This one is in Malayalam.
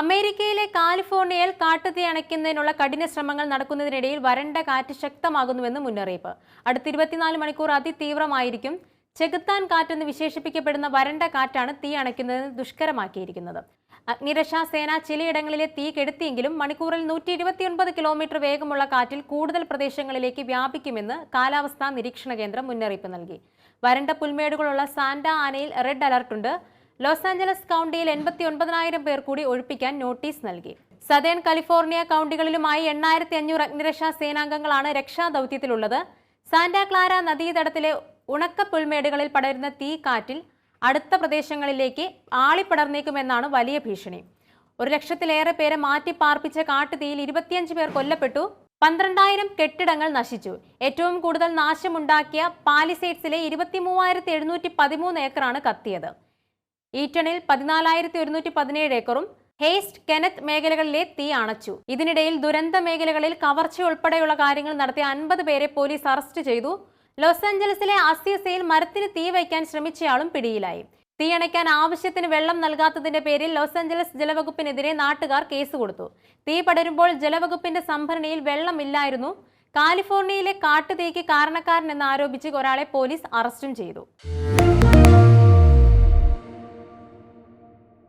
അമേരിക്കയിലെ കാലിഫോർണിയയിൽ കാട്ടുതീ അണയ്ക്കുന്നതിനുള്ള കഠിന ശ്രമങ്ങൾ നടക്കുന്നതിനിടയിൽ വരണ്ട കാറ്റ് ശക്തമാകുന്നുവെന്ന് മുന്നറിയിപ്പ്. അടുത്ത ഇരുപത്തിനാല് മണിക്കൂർ അതിതീവ്രമായിരിക്കും. ചെകുത്താൻ കാറ്റെന്ന് വിശേഷിപ്പിക്കപ്പെടുന്ന വരണ്ട കാറ്റാണ് തീ അണയ്ക്കുന്നതിന് ദുഷ്കരമാക്കിയിരിക്കുന്നത്. അഗ്നിരക്ഷാ സേന ചിലയിടങ്ങളിലെ തീ കെടുത്തിയെങ്കിലും മണിക്കൂറിൽ നൂറ്റി ഇരുപത്തിയൊൻപത് കിലോമീറ്റർ വേഗമുള്ള കാറ്റിൽ കൂടുതൽ പ്രദേശങ്ങളിലേക്ക് വ്യാപിക്കുമെന്ന് കാലാവസ്ഥാ നിരീക്ഷണ കേന്ദ്രം മുന്നറിയിപ്പ് നൽകി. വരണ്ട പുൽമേടുകളുള്ള സാന്റ ആനയിൽ റെഡ് അലർട്ടുണ്ട്. ലോസ് ആഞ്ചലസ് കൗണ്ടിയിൽ എൺപത്തി ഒൻപതിനായിരം പേർ കൂടി ഒഴിപ്പിക്കാൻ നോട്ടീസ് നൽകി. സദേൺ കാലിഫോർണിയ കൗണ്ടികളിലുമായി എണ്ണായിരത്തി അഞ്ഞൂറ് അഗ്നിരക്ഷാ സേനാംഗങ്ങളാണ് രക്ഷാദൗത്യത്തിലുള്ളത്. സാന്റാ ക്ലാര നദീതടത്തിലെ ഉണക്ക പുൽമേടുകളിൽ പടരുന്ന തീ കാറ്റിൽ അടുത്ത പ്രദേശങ്ങളിലേക്ക് ആളിപ്പടർന്നേക്കുമെന്നാണ് വലിയ ഭീഷണി. ഒരു ലക്ഷത്തിലേറെ പേരെ മാറ്റി പാർപ്പിച്ച കാട്ടുതീയിൽ ഇരുപത്തിയഞ്ച് പേർ കൊല്ലപ്പെട്ടു. പന്ത്രണ്ടായിരം കെട്ടിടങ്ങൾ നശിച്ചു. ഏറ്റവും കൂടുതൽ നാശമുണ്ടാക്കിയ പാലിസേഡ്സിലെ ഇരുപത്തി മൂവായിരത്തി എഴുന്നൂറ്റി പതിമൂന്ന് ഏക്കറാണ് കത്തിയത്. ഈറ്റണിൽ പതിനാലായിരത്തി ഒരുന്നൂറ്റി പതിനേഴ് ഏക്കറും ഹേസ്റ്റ് കെനത്ത് മേഖലകളിലെ തീ അണച്ചു. ഇതിനിടയിൽ ദുരന്ത മേഖലകളിൽ കവർച്ച ഉൾപ്പെടെയുള്ള കാര്യങ്ങൾ നടത്തിയ അൻപത് പേരെ പോലീസ് അറസ്റ്റ് ചെയ്തു. ലോസ് ആഞ്ചലസിലെ അസ്യസയിൽ മരത്തിന് തീ വയ്ക്കാൻ ശ്രമിച്ചയാളും പിടിയിലായി. തീയണയ്ക്കാൻ ആവശ്യത്തിന് വെള്ളം നൽകാത്തതിന്റെ പേരിൽ ലോസ് ആഞ്ചലസ് ജലവകുപ്പിനെതിരെ നാട്ടുകാർ കേസ് കൊടുത്തു. തീ പടരുമ്പോൾ ജലവകുപ്പിന്റെ സംഭരണിയിൽ വെള്ളമില്ലായിരുന്നു. കാലിഫോർണിയയിലെ കാട്ടുതീക്ക് കാരണക്കാരനെന്ന് ആരോപിച്ച് ഒരാളെ പോലീസ് അറസ്റ്റും ചെയ്തു.